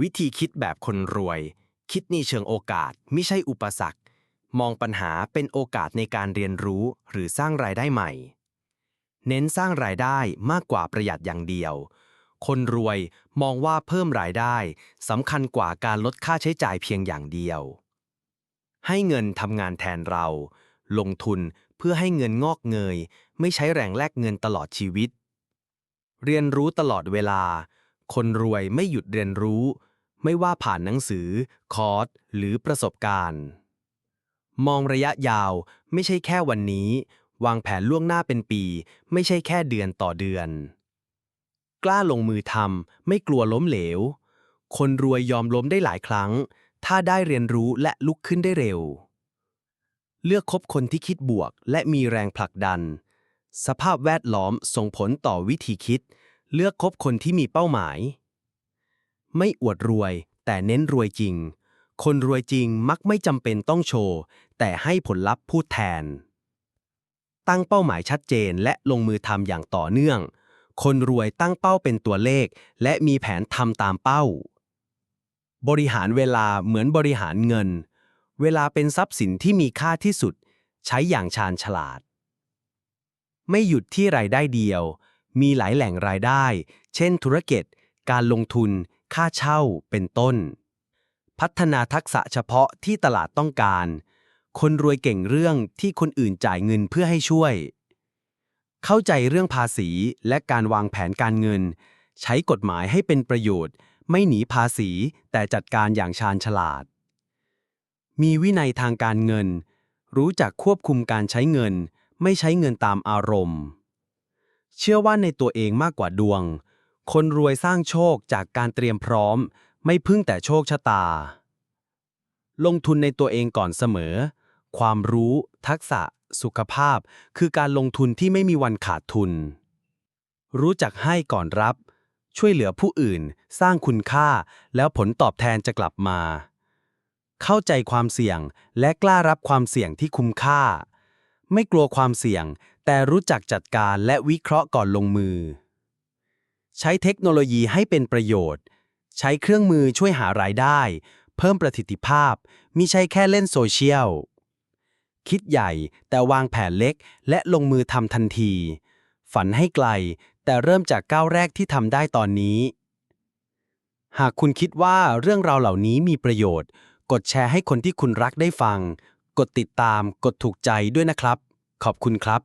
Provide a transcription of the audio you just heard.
วิธีคิดแบบคนรวย คิดในเชิงโอกาสไม่ใช่อุปสรรค มองปัญหาเป็นโอกาสในการเรียนรู้หรือสร้างรายได้ใหม่ เน้นสร้างรายได้มากกว่าประหยัดอย่างเดียว คนรวยมองว่าเพิ่มรายได้สำคัญกว่าการลดค่าใช้จ่ายเพียงอย่างเดียว ให้เงินทำงานแทนเรา ลงทุนเพื่อให้เงินงอกเงย ไม่ใช้แรงแลกเงินตลอดชีวิต เรียนรู้ตลอดเวลา คนรวยไม่หยุดเรียนรู้ ไม่ว่าผ่านหนังสือ คอร์ส หรือประสบการณ์ มองระยะยาวไม่ใช่แค่วันนี้ วางแผนล่วงหน้าเป็นปี ไม่ใช่แค่เดือนต่อเดือน กล้าลงมือทำไม่กลัวล้มเหลว คนรวยยอมล้มได้หลายครั้ง ถ้าได้เรียนรู้และลุกขึ้นได้เร็ว เลือกคบคนที่คิดบวก และมีแรงผลักดัน สภาพแวดล้อมส่งผลต่อวิธีคิด เลือกคบคนที่มีเป้าหมาย ไม่อวดรวย แต่เน้นรวยจริง คนรวยจริงมักไม่จำเป็นต้องโชว์ แต่ให้ผลลัพธ์พูดแทน ตั้งเป้าหมายชัดเจนและลงมือทำอย่างต่อเนื่อง คนรวยตั้งเป้าเป็นตัวเลข และมีแผนทำตามเป้า บริหารเวลาเหมือนบริหารเงิน เวลาเป็นทรัพย์สินที่มีค่าที่สุด ใช้อย่างชาญฉลาด ไม่หยุดที่รายได้เดียว มีหลายแหล่งรายได้ เช่น ธุรกิจ การลงทุน ค่าเช่า เป็นต้น พัฒนาทักษะเฉพาะที่ตลาดต้องการ คนรวยเก่งเรื่องที่คนอื่นจ่ายเงินเพื่อให้ช่วย เข้าใจเรื่องภาษีและการวางแผนการเงิน ใช้กฎหมายให้เป็นประโยชน์ ไม่หนีภาษีแต่จัดการอย่างชาญฉลาด มีวินัยทางการเงิน รู้จักควบคุมการใช้เงิน ไม่ใช้เงินตามอารมณ์ เชื่อว่าในตัวเองมากกว่าดวง คนรวยสร้างโชคจากการเตรียมพร้อม ไม่พึ่งแต่โชคชะตา ลงทุนในตัวเองก่อนเสมอ ความรู้ ทักษะ สุขภาพ คือการลงทุนที่ไม่มีวันขาดทุน รู้จักให้ก่อนรับ ช่วยเหลือผู้อื่น สร้างคุณค่า แล้วผลตอบแทนจะกลับมา เข้าใจความเสี่ยงและกล้ารับความเสี่ยงที่คุ้มค่า ไม่กลัวความเสี่ยง แต่รู้จักจัดการและวิเคราะห์ก่อนลงมือ ใช้เทคโนโลยีให้เป็นประโยชน์ ใช้เครื่องมือช่วยหารายได้ เพิ่มประสิทธิภาพมิใช่แค่เล่นโซเชียล คิดใหญ่แต่วางแผนเล็กและลงมือทำทันที ฝันให้ไกล แต่เริ่มจากก้าวแรกที่ทำได้ตอนนี้ หากคุณคิดว่าเรื่องราวเหล่านี้มีประโยชน์ กดแชร์ให้คนที่คุณรักได้ฟัง กดติดตาม กดถูกใจด้วยนะครับ ขอบคุณครับ